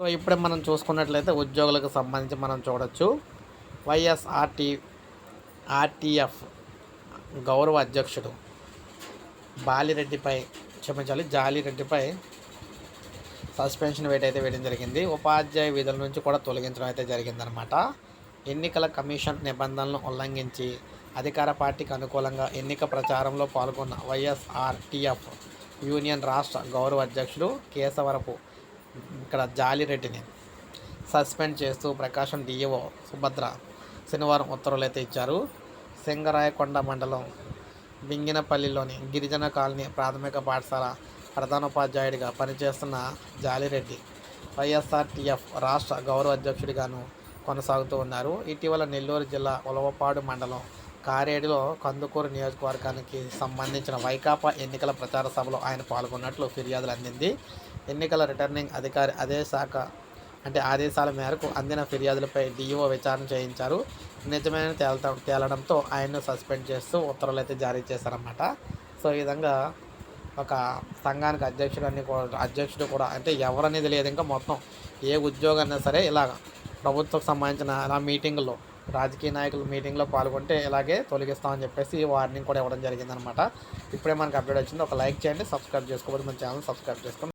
So ఇప్పుడే మనం చూసుకున్నట్లయితే ఉద్యోగులకు సంబంధించి మనం చూడొచ్చు. వైఎస్ఆర్టీ ఆర్టీఎఫ్ గౌరవ అధ్యక్షుడు బాలిరెడ్డిపై క్షమించాలి జాలిరెడ్డిపై సస్పెన్షన్ వేట్ అయితే వేయడం జరిగింది. ఉపాధ్యాయ విధుల నుంచి కూడా తొలగించడం అయితే జరిగిందనమాట. ఎన్నికల కమిషన్ నిబంధనలను ఉల్లంఘించి అధికార పార్టీకి అనుకూలంగా ఎన్నిక ప్రచారంలో పాల్గొన్న వైఎస్ఆర్టీఎఫ్ యూనియన్ రాష్ట్ర గౌరవ అధ్యక్షుడు కేశవరపు ఇక్కడ జాలిరెడ్డిని సస్పెండ్ చేస్తూ ప్రకాశం డిఈఓ సుభద్ర శనివారం ఉత్తర్వులు అయితే ఇచ్చారు. సింగరాయకొండ మండలం బింగినపల్లిలోని గిరిజన కాలనీ ప్రాథమిక పాఠశాల ప్రధానోపాధ్యాయుడిగా పనిచేస్తున్న జాలిరెడ్డి వైఎస్ఆర్టీఎఫ్ రాష్ట్ర గౌరవ అధ్యక్షుడిగాను కొనసాగుతూ ఉన్నారు. ఇటీవల నెల్లూరు జిల్లా ఉలవపాడు మండలం కారేడులో కందుకూరు నియోజకవర్గానికి సంబంధించిన వైకాపా ఎన్నికల ప్రచార సభలో ఆయన పాల్గొన్నట్లు ఫిర్యాదులు అందింది. ఎన్నికల రిటర్నింగ్ అధికారి అదే శాఖ అంటే ఆదేశాల మేరకు అందిన ఫిర్యాదులపై డిఈఓ విచారణ చేయించారు. నిజమైన తేలత తేలడంతో ఆయన్ను సస్పెండ్ చేస్తూ ఉత్తర్వులు అయితే జారీ చేశారన్నమాట. సో ఈ విధంగా ఒక సంఘానికి అధ్యక్షుడు అన్ని కూడా అధ్యక్షుడు కూడా అంటే ఎవరనేది లేదు. ఇంకా మొత్తం ఏ ఉద్యోగం అయినా సరే ఇలా ప్రభుత్వకు సంబంధించిన ఇలా మీటింగుల్లో రాజకీయ నాయకులు మీటింగ్లో పాల్గొంటే ఇలాగే తొలగిస్తామని చెప్పేసి వార్నింగ్ కూడా ఇవ్వడం జరిగిందనమాట. ఇప్పుడే మనకు అప్డేట్ వచ్చింది. ఒక లైక్ చేయండి సబ్స్క్రైబ్ చేసుకోవద్దు మన ఛానల్ సబ్స్క్రైబ్ చేసుకోండి.